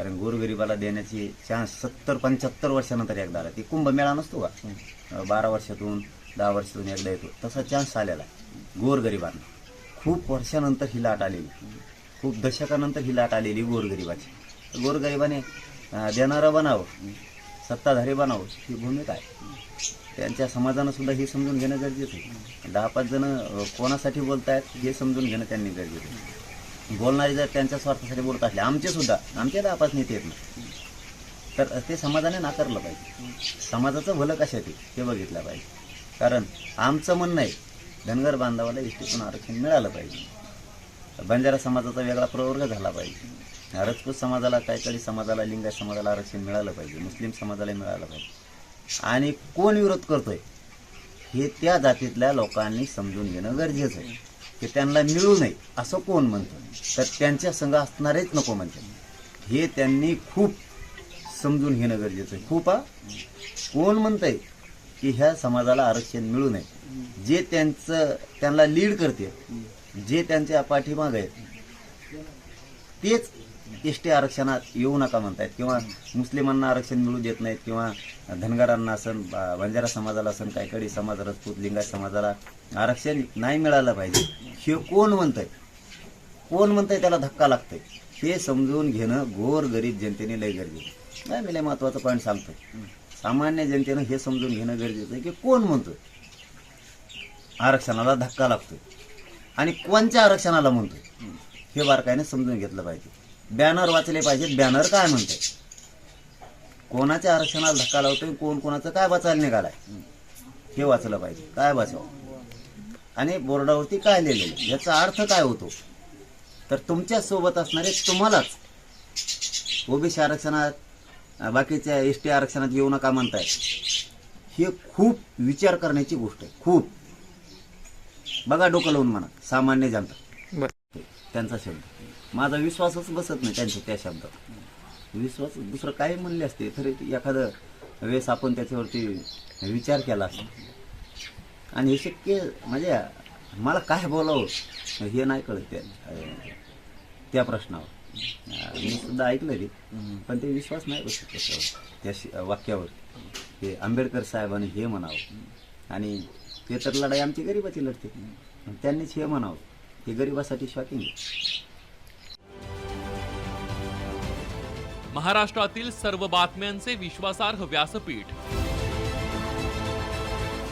कारण गोरगरिबाला देण्याची चान्स सत्तर पंच्याहत्तर वर्षानंतर एकदा आला. ती कुंभमेळा नसतो का? बारा वर्षातून दहा वर्षातून एकदा येतो. तसा चान्स आलेला आहे. गोरगरिबांना. खूप वर्षानंतर ही लाट आलेली. खूप दशकानंतर ही लाट आलेली गोरगरिबाची. गोरगरिबाने देणारं बनावं. सत्ताधारी बनावं. ही भूमिका आहे. त्यांच्या समाजानं सुद्धा हे समजून घेणं गरजेचं आहे. दहा पाच जण कोणासाठी बोलतायत हे समजून घेणं त्यांनी गरजेचं आहे. बोलणारे जर त्यांच्या स्वार्थासाठी बोलत असले आमचे सुद्धा आमचे दहा पाच नेते आहेत ना. तर ते समाजाने नाकारलं पाहिजे. समाजाचं भलं कशात ते हे बघितलं पाहिजे. कारण आमचं म्हणणं आहे धनगर बांधवाला इष्टीतून आरक्षण मिळालं पाहिजे. बंजारा समाजाचा वेगळा प्रवर्ग झाला पाहिजे. राजपूत समाजाला काहीतरी समाजाला लिंगायत समाजाला आरक्षण मिळालं पाहिजे. मुस्लिम समाजाला मिळालं पाहिजे. आणि कोण विरोध करतोय? हे त्या जातीतल्या लोकांनी समजून घेणं गरजेचं आहे. की त्यांना मिळू नये असं कोण म्हणतं? तर त्यांच्या संघ असणारेच नको म्हणतात. हे त्यांनी खूप समजून घेणं गरजेचं आहे. खूप हा? कोण म्हणतंय की ह्या समाजाला आरक्षण मिळू नये? जे त्यांचं त्यांना लीड करते जे त्यांच्या पाठीमाग आहेत तेच एस टी आरक्षणात येऊ नका म्हणतायत. किंवा मुस्लिमांना आरक्षण मिळू देत नाहीत किंवा धनगरांना असन बंजारा समाजाला असन कायकडी समाज राजपूत लिंगायत समाजाला आरक्षण नाही मिळालं पाहिजे. हे कोण म्हणतंय? कोण म्हणतंय त्याला धक्का लागतंय? हे समजून घेणं गोर गरीब जनतेने लय गरजेचं नाही मी लय महत्त्वाचा पॉईंट सांगतोय. सामान्य जनतेनं हे समजून घेणं गरजेचं आहे की कोण म्हणतोय? आरक्षणाला धक्का लागतोय. आणि कोणत्या आरक्षणाला म्हणतोय? हे बारकाईने समजून घेतलं पाहिजे. बॅनर वाचले पाहिजेत बॅनर काय म्हणतंय? कोणाच्या आरक्षणाला धक्का लावतोय? कोण कोणाचं? काय वाचायला निघालाय? हे वाचलं पाहिजे. काय वाचावं? आणि बोर्डावरती काय लिहिलेलं? याचा अर्थ काय होतो? तर तुमच्यासोबत असणारे तुम्हालाच ओबीसी आरक्षणात बाकीच्या एस टी आरक्षणात येऊ नका म्हणताय. हे खूप विचार करण्याची गोष्ट आहे. खूप. बघा डोकं लावून म्हणा. सामान्य जनता. त्यांचा शब्द. माझा विश्वासच बसत नाही त्यांच्या त्या शब्दात. विश्वास दुसरं काही म्हणले असते. तरी एखादं वेळेस आपण त्याच्यावरती विचार केला असता. आणि हे शक्य म्हणजे मला काय बोलावं हे नाही कळत त्या त्या प्रश्नावर. मी सुद्धा ऐकलं ते पण ते विश्वास नाही बसत त्याच्यावर त्या शि- वाक्यावर. हे आंबेडकर साहेबांनी हे म्हणावं. आणि ते तर लढाई आमची गरिबाची लढते. पण त्यांनीच हे म्हणावं हे गरिबासाठी शॉकिंग आहे. महाराष्ट्रातील सर्व बातम्यांचे विश्वासार्ह व्यासपीठ.